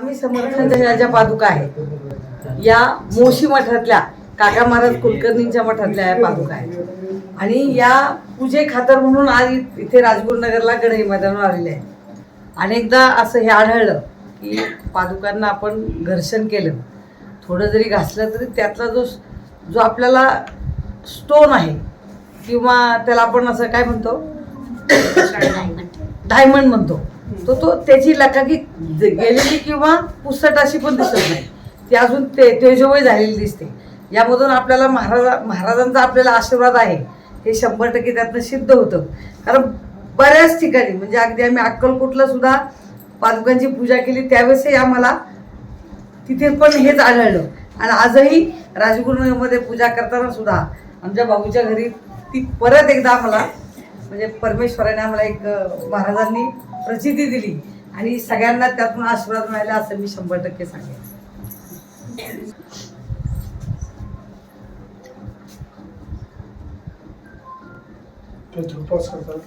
आम्ही समर्थांच्या ज्या पादुका आहेत. या मोशी मठातल्या काका महाराज कुलकर्णींच्या मठातल्या या पादुका आहेत. आणि या पूजे खातर म्हणून आज इथे राजगुरुनगरला गणई मैदानावर आलेले आहे अनेकदा असं हे आढळलं की पादुकांना आपण घर्षण केलं. थोडं जरी घासलं तरी त्यातला जो जो आपल्याला स्टोन आहे किंवा त्याला आपण असं काय म्हणतो? डायमंड म्हणतो. तो तो त्याची लकाकी गेलेली किंवा पुसट अशी पण दिसत नाही. ती अजून ते तेजोमय झालेली दिसते. यामधून आपल्याला महाराजा महाराजांचा आपल्याला आशीर्वाद आहे. हे शंभर टक्के त्यातनं सिद्ध होतं. कारण बऱ्याच ठिकाणी म्हणजे अगदी आम्ही अक्कलकोटला सुद्धा पादुकांची पूजा केली त्यावेळेसही आम्हाला तिथे पण हेच आढळलं. आणि आजही राजगुरुमध्ये पूजा करताना सुद्धा आमच्या भाऊच्या घरी ती परत एकदा आम्हाला म्हणजे परमेश्वराने आम्हाला एक महाराजांनी प्रसिद्धी दिली. आणि सगळ्यांना त्यातून आशीर्वाद मिळाला असं मी शंभर टक्के सांगेन. ते करतात.